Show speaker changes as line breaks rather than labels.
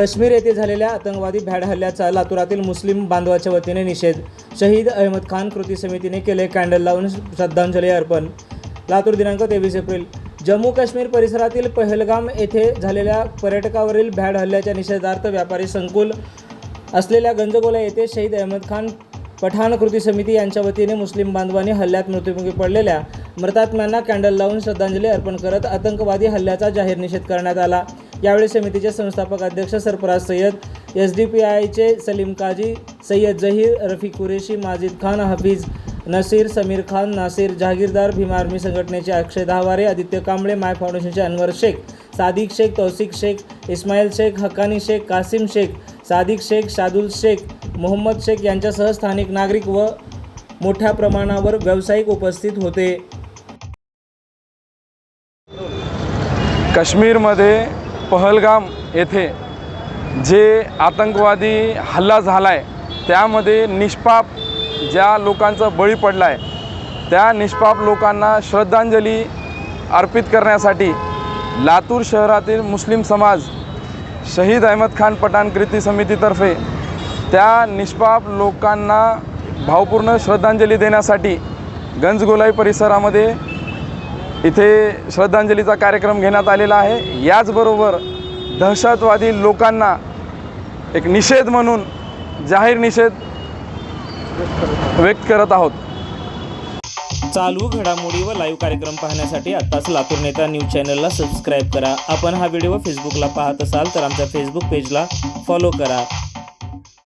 काश्मीर येथे झालेल्या आतंकवादी भ्याड हल्ल्याचा लातूरातील मुस्लिम बांधवाच्या वतीने निषेध. शहीद अहमद खान कृती समितीने केले कॅन्डल लावून श्रद्धांजली अर्पण. लातूर दिनांक तेवीस एप्रिल. जम्मू काश्मीर परिसरातील पहलगाम येथे झालेल्या पर्यटकावरील भ्याड हल्ल्याच्या निषेधार्थ व्यापारी संकुल असलेल्या गंजगोला येथे शहीद अहमद खान पठाण कृती समिती यांच्या वतीने मुस्लिम बांधवांनी हल्ल्यात मृत्युमुखी पडलेल्या मृतात्म्यांना कॅन्डल लावून श्रद्धांजली अर्पण करत आतंकवादी हल्ल्याचा जाहीर निषेध करण्यात आला. यावेळी समितीचे संस्थापक अध्यक्ष Sarfaraz Sayyad S D P आयचे सलीम काजी सय्यद जहीर रफी कुरेशी माजिद खान हफीज नसीर समीर खान नासिर जहागीरदार भीम आर्मी संघटनेचे अक्षय दहावारे आदित्य कांबळे माय फाउंडेशनचे अनवर शेख सादिक शेख तौसिक शेख इस्माईल शेख हक्कानी शेख कासिम शेख सादिक शेख शादुल शेख मोहम्मद शेख यांच्यासह स्थानिक नागरिक व मोठ्या प्रमाणावर व्यावसायिक उपस्थित होते.
काश्मीरमध्ये पहलगाम येथे जे आतंकवादी हल्ला झाला आहे त्यामध्ये निष्पाप ज्या लोकांचा बळी पडला आहे त्या निष्पाप लोकांना श्रद्धांजली अर्पित करण्यासाठी लातूर शहरातील मुस्लिम समाज शहीद अहमद खान पठाण कृती समितीतर्फे त्या निष्पाप लोकांना भावपूर्ण श्रद्धांजली देण्यासाठी गंजगोलाई परिसरामध्ये इथे श्रद्धांजलीचा कार्यक्रम घेण्यात आलेला आहे. याचबरोबर दहशतवादी लोकांना एक निषेध म्हणून जाहीर निषेध व्यक्त करत आहोत.
चालू घडामोडी व लाईव्ह कार्यक्रम पाहण्यासाठी आत्ताच लातूर नेता न्यूज चॅनलला सबस्क्राईब करा. आपण हा व्हिडिओ फेसबुकला पाहत असाल तर आमच्या फेसबुक पेजला फॉलो करा.